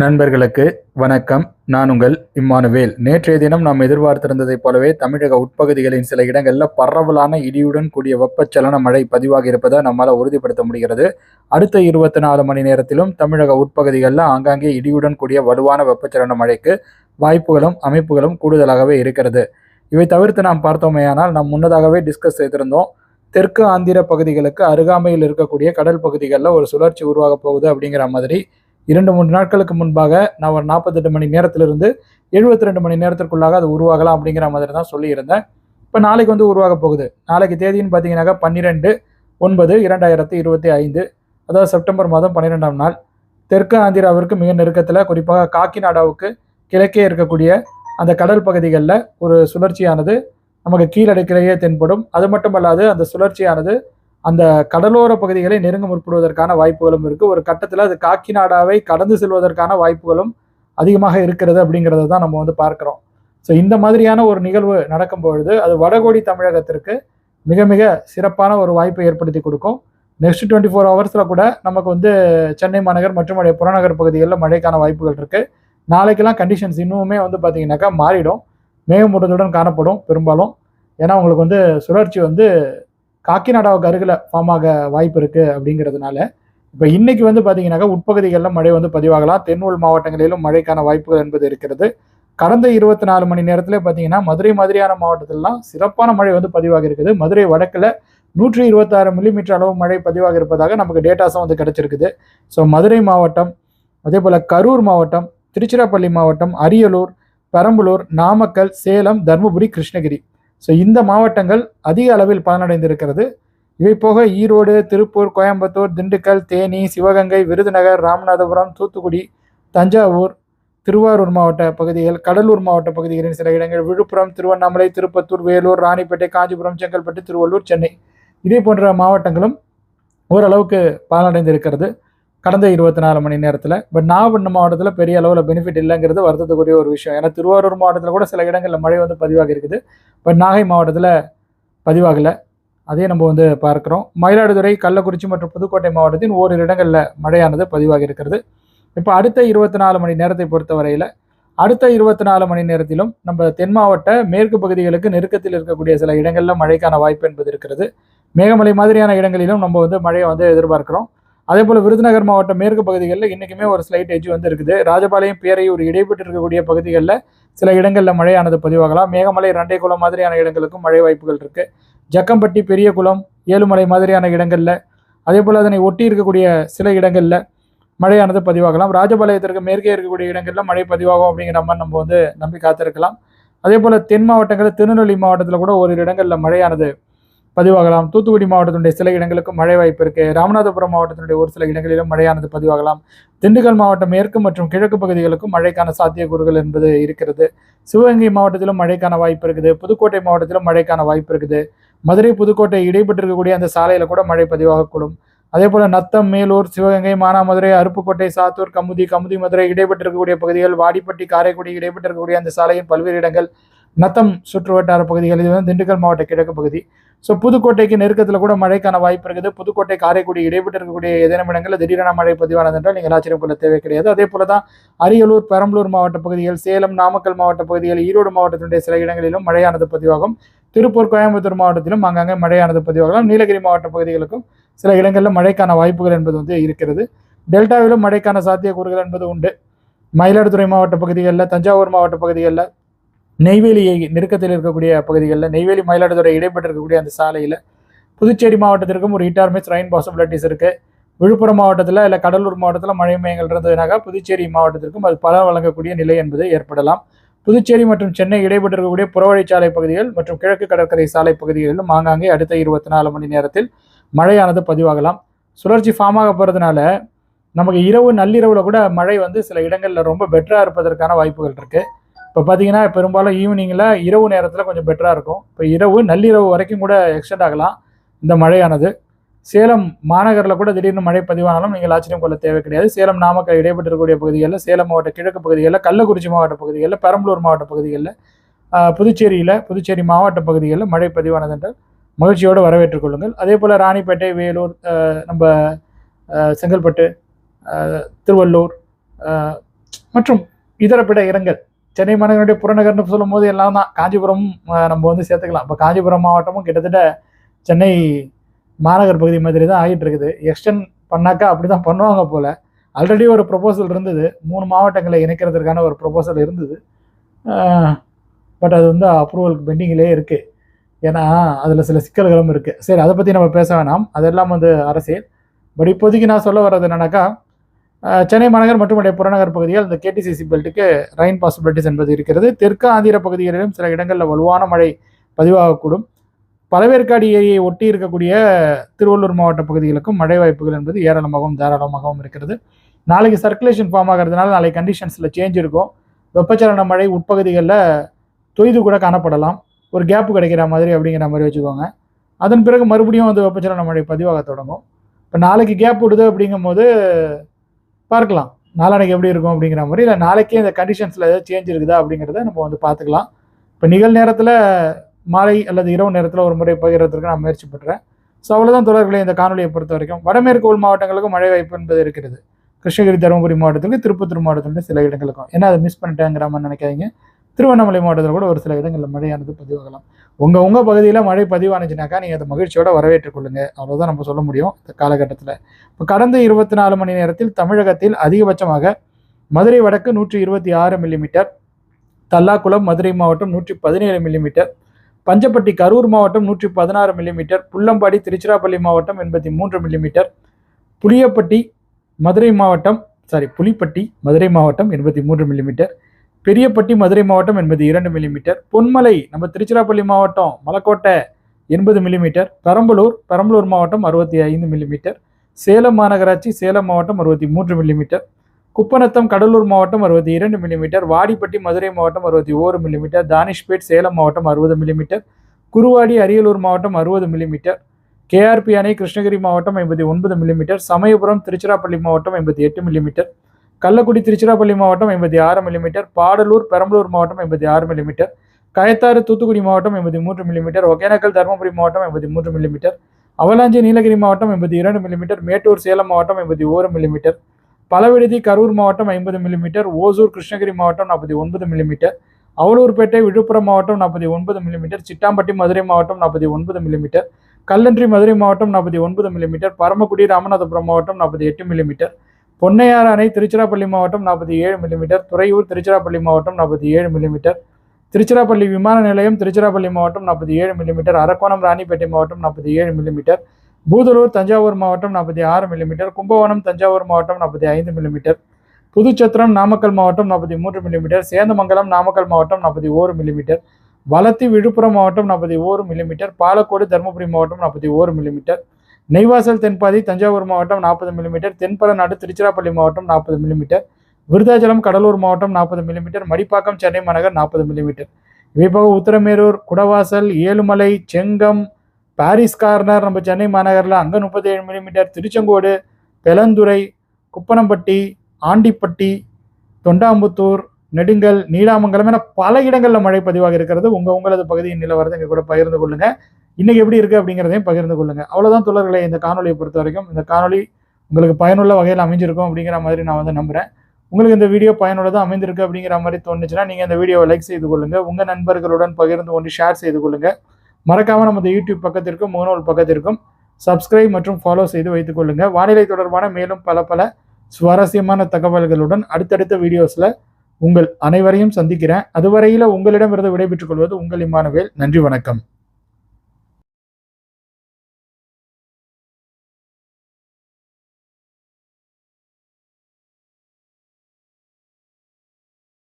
நண்பர்களுக்கு வணக்கம். நான் உங்கள் இம்மானுவேல். நேற்றைய தினம் நாம் எதிர்பார்த்திருந்ததைப் போலவே தமிழக உட்பகுதிகளின் சில இடங்களில் பரவலான இடியுடன் கூடிய வெப்பச்சலன மழை பதிவாகி இருப்பதை நம்மால் உறுதிப்படுத்த முடிகிறது. அடுத்த இருபத்தி நாலு மணி நேரத்திலும் தமிழக உட்பகுதிகளில் ஆங்காங்கே இடியுடன் கூடிய வலுவான வெப்பச்சலன மழைக்கு வாய்ப்புகளும் அமைப்புகளும் கூடுதலாகவே இருக்கிறது. இவை தவிர்த்து நாம் பார்த்தோமேயானால் நாம் முன்னதாகவே டிஸ்கஸ் செய்திருந்தோம். தெற்கு ஆந்திர பகுதிகளுக்கு அருகாமையில் இருக்கக்கூடிய கடல் பகுதிகளில் ஒரு சுழற்சி உருவாக போகுது அப்படிங்கிற மாதிரி இரண்டு மூன்று நாட்களுக்கு முன்பாக நான் ஒரு நாற்பத்தெட்டு மணி நேரத்திலிருந்து எழுபத்தி ரெண்டு மணி நேரத்திற்குள்ளாக அது உருவாகலாம் அப்படிங்கிற மாதிரி தான் சொல்லியிருந்தேன். இப்போ நாளைக்கு வந்து உருவாக போகுது. நாளைக்கு தேதின்னு பார்த்தீங்கன்னாக்கா பன்னிரெண்டு ஒன்பது இரண்டாயிரத்தி இருபத்தி ஐந்து அதாவது செப்டம்பர் மாதம் பன்னிரெண்டாம் நாள். தெற்கு ஆந்திராவிற்கு மிக நெருக்கத்தில் குறிப்பாக காக்கிநாடாவுக்கு கிழக்கே இருக்கக்கூடிய அந்த கடல் பகுதிகளில் ஒரு சுழற்சியானது நமக்கு கீழடுக்கிலேயே தென்படும். அது மட்டுமல்லாது அந்த சுழற்சியானது அந்த கடலோர பகுதிகளை நெருங்க முற்படுவதற்கான வாய்ப்புகளும் இருக்கு. ஒரு கட்டத்தில் அது காக்கிநாடாவை கடந்து செல்வதற்கான வாய்ப்புகளும் அதிகமாக இருக்கிறது அப்படிங்கிறத தான் நம்ம வந்து பார்க்குறோம். ஸோ இந்த மாதிரியான ஒரு நிகழ்வு நடக்கும் பொழுது அது வடகோடி தமிழகத்திற்கு மிக மிக சிறப்பான ஒரு வாய்ப்பை ஏற்படுத்தி கொடுக்கும். நெக்ஸ்ட் டுவெண்ட்டி ஃபோர் ஹவர்ஸில் கூட நமக்கு வந்து சென்னை மாநகர் மற்றும் அடைய புறநகர் பகுதிகளில் மழைக்கான வாய்ப்புகள் இருக்குது நாளைக்கெல்லாம் கண்டிஷன்ஸ் இன்னுமே வந்து பார்த்தீங்கன்னாக்கா மாறிடும். மேகமூட்டத்துடன் காணப்படும் பெரும்பாலும். ஏன்னா உங்களுக்கு வந்து சுழற்சி வந்து காக்கிநாடாவுக்கு அருகில் ஃபார்ம் ஆக வாய்ப்பு இருக்குது அப்படிங்கிறதுனால இப்போ இன்னைக்கு வந்து பார்த்தீங்கன்னாக்கா உட்பகுதிகளில் மழை வந்து பதிவாகலாம். தென் உள் மாவட்டங்களிலும் மழைக்கான வாய்ப்புகள் என்பது இருக்கிறது. கடந்த இருபத்தி நாலு மணி நேரத்தில் பார்த்தீங்கன்னா மதுரை மாதிரியான மாவட்டத்திலலாம் சிறப்பான மழை வந்து பதிவாக இருக்குது. மதுரை வடக்கில் நூற்றி இருபத்தாறு மில்லிமீட்டர் அளவு மழை பதிவாக இருப்பதாக நமக்கு டேட்டாஸும் வந்து கிடைச்சிருக்குது. ஸோ மதுரை மாவட்டம் அதே போல் கரூர் மாவட்டம் திருச்சிராப்பள்ளி மாவட்டம் அரியலூர் பெரம்பலூர் நாமக்கல் சேலம் தருமபுரி கிருஷ்ணகிரி. ஸோ இந்த மாவட்டங்கள் அதிக அளவில் பலனடைந்திருக்கிறது. இவை போக ஈரோடு திருப்பூர் கோயம்புத்தூர் திண்டுக்கல் தேனி சிவகங்கை விருதுநகர் ராமநாதபுரம் தூத்துக்குடி தஞ்சாவூர் திருவாரூர் மாவட்ட பகுதிகள் கடலூர் மாவட்ட பகுதிகளின் சில இடங்கள் விழுப்புரம் திருவண்ணாமலை திருப்பத்தூர் வேலூர் ராணிப்பேட்டை காஞ்சிபுரம் செங்கல்பட்டு திருவள்ளூர் சென்னை. இதே போன்ற மாவட்டங்களும் ஓரளவுக்கு பலனடைந்திருக்கிறது. கடந்த இருபத்தி நாலு மணி நேரத்தில். பட் நாகப்பட்டினம் மாவட்டத்தில் பெரிய அளவில் பெனிஃபிட் இல்லைங்கிறது வருத்தத்துக்குரிய ஒரு விஷயம். ஏன்னா திருவாரூர் மாவட்டத்தில் கூட சில இடங்களில் மழை வந்து பதிவாகி இருக்குது இப்போ நாகை மாவட்டத்தில் பதிவாகலை. அதே நம்ம வந்து பார்க்குறோம். மயிலாடுதுறை கள்ளக்குறிச்சி மற்றும் புதுக்கோட்டை மாவட்டத்தின் ஓரிரு இடங்களில் மழையானது பதிவாகி இருக்கிறது. இப்போ அடுத்த இருபத்தி நாலு மணி நேரத்தை பொறுத்தவரையில் அடுத்த இருபத்தி நாலு மணி நேரத்திலும் நம்ம தென் மாவட்ட மேற்கு பகுதிகளுக்கு நெருக்கத்தில் இருக்கக்கூடிய சில இடங்களில் மழைக்கான வாய்ப்பு என்பது இருக்கிறது. மேகமலை மாதிரியான இடங்களிலும் நம்ம வந்து மழையை வந்து எதிர்பார்க்கிறோம். அதே போல் விருதுநகர் மாவட்டம் மேற்கு பகுதிகளில் இன்றைக்குமே ஒரு ஸ்லைட் எஜ் வந்து இருக்குது ராஜபாளையம் பேரையூர் இடைப்பட்டு இருக்கக்கூடிய பகுதிகளில் சில இடங்களில் மழையானது பதிவாகலாம். மேகமலை ரெண்டைக்குளம் மாதிரியான இடங்களுக்கும் மழை வாய்ப்புகள் இருக்குது ஜக்கம்பட்டி பெரிய குளம் ஏழுமலை மாதிரியான இடங்களில் அதே போல் அதனை ஒட்டி இருக்கக்கூடிய சில இடங்களில் மழையானது பதிவாகலாம். ராஜபாளையத்திற்கு மேற்கே இருக்கக்கூடிய இடங்களில் மழை பதிவாகும் அப்படிங்கிற மாதிரி நம்ம வந்து நம்பி காத்திருக்கலாம். அதே போல் தென் மாவட்டங்களில் திருநெல்வேலி மாவட்டத்தில் கூட ஒரு இடங்களில் மழையானது பதிவாகலாம். தூத்துக்குடி மாவட்டத்தினுடைய சில இடங்களுக்கும் மழை வாய்ப்பு இருக்கு. ராமநாதபுரம் மாவட்டத்தினுடைய ஒரு சில இடங்களிலும் மழையானது பதிவாகலாம். திண்டுக்கல் மாவட்டம் மேற்கு மற்றும் கிழக்கு பகுதிகளுக்கும் மழைக்கான சாத்தியக்கூறுகள் என்பது இருக்கிறது. சிவகங்கை மாவட்டத்திலும் மழைக்கான வாய்ப்பு இருக்குது. புதுக்கோட்டை மாவட்டத்திலும் மழைக்கான வாய்ப்பு இருக்குது. மதுரை புதுக்கோட்டை இடைப்பட்டிருக்கக்கூடிய அந்த சாலையில கூட மழை பதிவாகக்கூடும். அதே போல நத்தம் மேலூர் சிவகங்கை மானாமதுரை அருப்புக்கோட்டை சாத்தூர் கமுதி கமுதி மதுரை இடைப்பட்டிருக்கக்கூடிய பகுதிகள் வாடிப்பட்டி காரைக்குடி இடைப்பட்டிருக்கக்கூடிய அந்த சாலையின் பல்வேறு இடங்கள் நத்தம் சுற்று வட்டார பகுதிகள் இது வந்து திண்டுக்கல் மாவட்ட கிழக்கு பகுதி. ஸோ புதுக்கோட்டைக்கு நெருக்கத்தில் கூட மழைக்கான வாய்ப்பு இருக்குது. புதுக்கோட்டை காரைக்குடி இடைப்பட்டு இருக்கக்கூடிய ஏதேனும் இடங்களில் திடீரென மழை பதிவானது என்றால் நீங்கள் ஆச்சரியம் கொள்ள தேவை கிடையாது. அதே போல தான் அரியலூர் பெரம்பலூர் மாவட்ட பகுதிகள் சேலம் நாமக்கல் மாவட்ட பகுதிகள் ஈரோடு மாவட்டத்தினுடைய சில இடங்களிலும் மழையானது பதிவாகும். திருப்பூர் கோயம்புத்தூர் மாவட்டத்திலும் அங்கங்கே மழையானது பதிவாகலாம். நீலகிரி மாவட்ட பகுதிகளுக்கும் சில இடங்களில் மழைக்கான வாய்ப்புகள் என்பது வந்து இருக்கிறது. டெல்டாவிலும் மழைக்கான சாத்தியக்கூறுகள் என்பது உண்டு. மயிலாடுதுறை மாவட்ட பகுதிகளில் தஞ்சாவூர் மாவட்ட பகுதிகளில் நெய்வேலியை நெருக்கத்தில் இருக்கக்கூடிய பகுதிகளில் நெய்வேலி மயிலாடுதுறை இடைப்பட்டு இருக்கக்கூடிய அந்த சாலையில் புதுச்சேரி மாவட்டத்திற்கும் ஒரு ஹிட் மிஸ் ரெயின் பாசிபிலிட்டிஸ் இருக்குது விழுப்புரம் மாவட்டத்தில் இல்லை கடலூர் மாவட்டத்தில் மழை மையங்கள் இருந்ததுனாக்கா புதுச்சேரி மாவட்டத்திற்கும் அது பல வழங்கக்கூடிய நிலை என்பது ஏற்படலாம். புதுச்சேரி மற்றும் சென்னை இடைப்பட்டு இருக்கக்கூடிய புறவழிச்சாலை பகுதிகள் மற்றும் கிழக்கு கடற்கரை சாலை பகுதிகளிலும் ஆங்காங்கே அடுத்த இருபத்தி நாலு மணி நேரத்தில் மழையானது பதிவாகலாம். சுழற்சி ஃபார்மாக போகிறதுனால நமக்கு இரவு நள்ளிரவில் கூட மழை வந்து சில இடங்களில் ரொம்ப பெட்டராக இருப்பதற்கான வாய்ப்புகள் இருக்குது இப்போ பார்த்தீங்கன்னா பெரும்பாலும் ஈவினிங்கில் இரவு நேரத்தில் கொஞ்சம் பெட்டராக இருக்கும். இப்போ இரவு நள்ளிரவு வரைக்கும் கூட எக்ஸ்டெண்ட் ஆகலாம் இந்த மழையானது. சேலம் மாநகரில் கூட திடீர்னு மழை பதிவானாலும் நீங்கள் ஆச்சரியம் கொள்ள தேவை கிடையாது. சேலம் நாமக்கல் இடைப்பட்டு பகுதிகளில் சேலம் மாவட்ட கிழக்கு பகுதிகளில் கள்ளக்குறிச்சி மாவட்ட பகுதிகளில் பெரம்பலூர் மாவட்ட பகுதிகளில் புதுச்சேரியில் புதுச்சேரி மாவட்ட பகுதிகளில் மழை பதிவானது என்றால் மகிழ்ச்சியோடு வரவேற்றுக் கொள்ளுங்கள். அதே போல் ராணிப்பேட்டை வேலூர் நம்ம செங்கல்பட்டு திருவள்ளூர் மற்றும் இதர பிற இடங்கள். சென்னை மாநகரனுடைய புறநகர்னு சொல்லும் போது எல்லாம் தான். காஞ்சிபுரம் நம்ம வந்து சேர்த்துக்கலாம். இப்போ காஞ்சிபுரம் மாவட்டமும் கிட்டத்தட்ட சென்னை மாநகர் பகுதி மாதிரி தான் ஆகிட்டு இருக்குது. எக்ஸ்டெண்ட் பண்ணாக்கா அப்படி தான் பண்ணுவாங்க போல். ஆல்ரெடி ஒரு ப்ரொபோசல் இருந்தது. மூணு மாவட்டங்களை இணைக்கிறதுக்கான ஒரு ப்ரொபோசல் இருந்தது. பட் அது வந்து அப்ரூவலுக்கு பெண்டிங்கிலே இருக்குது ஏன்னா அதில் சில சிக்கல்களும் இருக்குது சரி அதை பற்றி நம்ம பேச வேணாம். அதெல்லாம் வந்து அரசியல். பட் இப்போதைக்கு நான் சொல்ல வர்றது என்னன்னாக்கா சென்னை மாநகர் மற்றும் உடைய புறநகர் பகுதிகள் இந்த கேடிசிசி பெல்ட்டுக்கு ரெயின் பாசிபிலிட்டிஸ் என்பது இருக்கிறது. தெற்கு ஆந்திர பகுதிகளிலும் சில இடங்களில் வலுவான மழை பதிவாகக்கூடும். பழவேற்காடு ஏரியை ஒட்டி இருக்கக்கூடிய திருவள்ளூர் மாவட்ட பகுதிகளுக்கும் மழை வாய்ப்புகள் என்பது ஏராளமாகவும் தாராளமாகவும் இருக்கிறது. நாளைக்கு சர்க்குலேஷன் ஃபார்ம் ஆகிறதுனால நாளைக்கு கண்டிஷன்ஸில் சேஞ்ச் இருக்கும். வெப்பச்சலன மழை உட்பகுதிகளில் தொய்து கூட காணப்படலாம். ஒரு கேப்பு கிடைக்கிற மாதிரி அப்படிங்கிற மாதிரி வச்சுக்கோங்க. அதன் பிறகு மறுபடியும் வந்து வெப்பச்சலன மழை பதிவாக தொடங்கும். இப்போ நாளைக்கு கேப் விடுது அப்படிங்கும்போது பார்க்கலாம். நாளானைக்கு எப்படி இருக்கும் அப்படிங்கிற மாதிரி. இல்லை நாளைக்கே இந்த கண்டிஷன்ஸில் ஏதாவது சேஞ்ச் இருக்குதா அப்படிங்கிறத நம்ம வந்து பார்த்துக்கலாம். இப்போ நிகழ் நேரத்தில் மாலை அல்லது இரவு நேரத்தில் ஒரு முறை பகிர்றதுக்கு நான் முயற்சி பண்ணுறேன் ஸோ அவ்வளோதான் தொடர்களை இந்த காணொலியை பொறுத்த வரைக்கும். வடமேற்கு உள் மாவட்டங்களுக்கும் மழை வாய்ப்பு என்பது இருக்கிறது. கிருஷ்ணகிரி தருமபுரி மாவட்டத்துக்கு திருப்பத்தூர் மாவட்டத்தில் சில இடங்களுக்கும். ஏன்னா அதை மிஸ் பண்ணிட்டேங்கிற மாதிரி நினைக்காதீங்க. திருவண்ணாமலை மாவட்டத்தில் கூட ஒரு சில இடங்களில் மழையானது பதிவாகலாம். உங்கள் உங்கள் பகுதியில் மழை பதிவானுச்சுனாக்கா நீங்கள் அதை மகிழ்ச்சியோட வரவேற்றுக் கொள்ளுங்க அவ்வளோதான் நம்ம சொல்ல முடியும் இந்த காலகட்டத்தில். இப்போ கடந்த இருபத்தி நாலு மணி நேரத்தில் தமிழகத்தில் அதிகபட்சமாக மதுரை வடக்கு நூற்றி இருபத்தி ஆறு மில்லிமீட்டர் தல்லாக்குளம் மதுரை மாவட்டம் நூற்றி பதினேழு மில்லிமீட்டர் பஞ்சப்பட்டி கரூர் மாவட்டம் நூற்றி பதினாறு மில்லிமீட்டர் புல்லம்பாடி திருச்சிராப்பள்ளி மாவட்டம் எண்பத்தி மூன்று மில்லிமீட்டர் புளியப்பட்டி மதுரை மாவட்டம் சாரி புலிப்பட்டி மதுரை மாவட்டம் எண்பத்தி மூன்று மில்லிமீட்டர் பெரியப்பட்டி மதுரை மாவட்டம் என்பது இரண்டு மில்லிமீட்டர் பொன்மலை நம்ம திருச்சிராப்பள்ளி மாவட்டம் மலக்கோட்டை எண்பது மில்லிமீட்டர் பெரம்பலூர் பெரம்பலூர் மாவட்டம் அறுபத்தி ஐந்து மில்லிமீட்டர் சேலம் மாநகராட்சி சேலம் மாவட்டம் அறுபத்தி மூன்று மில்லிமீட்டர் குப்பநத்தம் கடலூர் மாவட்டம் அறுபத்தி இரண்டு மில்லிமீட்டர் வாடிப்பட்டி மதுரை மாவட்டம் அறுபத்தி ஓரு மில்லிமீட்டர் தானிஷ்பேட் சேலம் மாவட்டம் அறுபது மில்லிமீட்டர் குருவாடி அரியலூர் மாவட்டம் அறுபது மில்லிமீட்டர் கேஆர்பி அணை கிருஷ்ணகிரி மாவட்டம் ஐம்பத்தி ஒன்பது மில்லிமீட்டர் சமயபுரம் திருச்சிராப்பள்ளி மாவட்டம் ஐம்பத்தி எட்டு மில்லிமீட்டர் கள்ளக்குடி திருச்சிராப்பள்ளி மாவட்டம் ஐம்பத்தி ஆறு மில்லிமீட்டர் பாடலூர் பெரம்பலூர் மாவட்டம் ஐம்பத்தி ஆறு மில்லிமீட்டர் கயத்தாறு தூத்துக்குடி மாவட்டம் எண்பத்தி மூன்று மில்லிமீட்டர் ஒகேனக்கல் தருமபுரி மாவட்டம் எண்பத்தி மூன்று மில்லிமீட்டர் அவலாஞ்சி நீலகிரி மாவட்டம் எண்பத்தி இரண்டு மில்லிமீட்டர் மேட்டூர் சேலம் மாவட்டம் எண்பத்தி ஓரு மில்லிமீட்டர் பலவிடுதி கரூர் மாவட்டம் ஐம்பது மில்லிமீட்டர் ஓசூர் கிருஷ்ணகிரி மாவட்டம் நாற்பத்தி ஒன்பது மில்லிமீட்டர் அவலூர்பேட்டை விழுப்புரம் மாவட்டம் நாற்பத்தி ஒன்பது மில்லிமீட்டர் சிட்டாம்பட்டி மதுரை மாவட்டம் நாற்பத்தி ஒன்பது மில்லிமீட்டர் கல்லன்றி மதுரை மாவட்டம் நாற்பத்தி ஒன்பது மில்லிமீட்டர் பரமக்குடி ராமநாதபுரம் மாவட்டம் நாற்பத்தி எட்டு மில்லிமீட்டர் பொன்னையாறு அணை திருச்சிராப்பள்ளி மாவட்டம் நாற்பத்தி ஏழு மில்லிமீட்டர் துறையூர் திருச்சிராப்பள்ளி மாவட்டம் நாற்பத்தி ஏழு மில்லிமீட்டர் திருச்சிராப்பள்ளி விமான நிலையம் திருச்சிராப்பள்ளி மாவட்டம் நாற்பத்தி ஏழு மில்லிமீட்டர் அரக்கோணம் ராணிப்பேட்டை மாவட்டம் நாற்பத்தி ஏழு மில்லிமீட்டர் பூதலூர் தஞ்சாவூர் மாவட்டம் நாற்பத்தி ஆறு மில்லிமீட்டர் கும்பகோணம் தஞ்சாவூர் மாவட்டம் நாற்பத்தி ஐந்து மில்லிமீட்டர் புதுச்சத்திரம் நாமக்கல் மாவட்டம் நாற்பத்தி மூன்று மில்லிமீட்டர் சேந்தமங்கலம் நாமக்கல் மாவட்டம் நாற்பத்தி ஓரு மில்லிமீட்டர் வலத்தி விழுப்புரம் மாவட்டம் நாற்பத்தி ஓரு மில்லிமீட்டர் பாலக்கோடு தருமபுரி மாவட்டம் நாற்பத்தி ஓரு மில்லிமீட்டர் நெய்வாசல் தென்பாதி தஞ்சாவூர் மாவட்டம் நாற்பது மில்லிமீட்டர் தென்பரநாடு திருச்சிராப்பள்ளி மாவட்டம் நாற்பது மில்லிமீட்டர் விருதாச்சலம் கடலூர் மாவட்டம் நாற்பது மில்லிமீட்டர் மடிப்பாக்கம் சென்னை மாநகர் நாற்பது மில்லிமீட்டர் இவை போக உத்தரமேரூர் குடவாசல் ஏழுமலை செங்கம் பாரிஸ் கார்னர் நம்ம சென்னை மாநகரில் அங்கே முப்பத்தி ஏழு மில்லிமீட்டர் திருச்செங்கோடு பெலந்துறை குப்பனம்பட்டி ஆண்டிப்பட்டி தொண்டாம்புத்தூர் நெடுங்கல் நீடாமங்கலம் என பல இடங்களில் மழை பதிவாக இருக்கிறது. உங்கள் உங்களது பகுதியின் நிலவரத்தை இங்கே கூட பகிர்ந்து கொள்ளுங்கள் இன்னைக்கு எப்படி இருக்குது அப்படிங்கிறதையும் பகிர்ந்து கொள்ளுங்க. அவ்வளோதான் தொடர்களை இந்த காணொலியை பொறுத்த வரைக்கும். இந்த காணொலி உங்களுக்கு பயனுள்ள வகையில் அமைஞ்சிருக்கும் அப்படிங்கிற மாதிரி நான் வந்து நம்புகிறேன் உங்களுக்கு இந்த வீடியோ பயனுள்ளதாக அமைந்திருக்கு அப்படிங்கிற மாதிரி தோணுச்சுன்னா நீங்கள் இந்த வீடியோவை லைக் செய்து கொள்ளுங்க. உங்கள் நண்பர்களுடன் பகிர்ந்து கொண்டு ஷேர் செய்து கொள்ளுங்க. மறக்காம நமது யூடியூப் பக்கத்திற்கும் முகநூல் பக்கத்திற்கும் சப்ஸ்கிரைப் மற்றும் ஃபாலோ செய்து வைத்துக் கொள்ளுங்க. வானிலை தொடர்பான மேலும் பல பல சுவாரஸ்யமான தகவல்களுடன் அடுத்தடுத்த வீடியோஸில் உங்கள் அனைவரையும் சந்திக்கிறேன். அதுவரையில் உங்களிடமிருந்து விடைபெற்றுக் கொள்வது உங்கள் இம்மானுவேல் நன்றி வணக்கம்.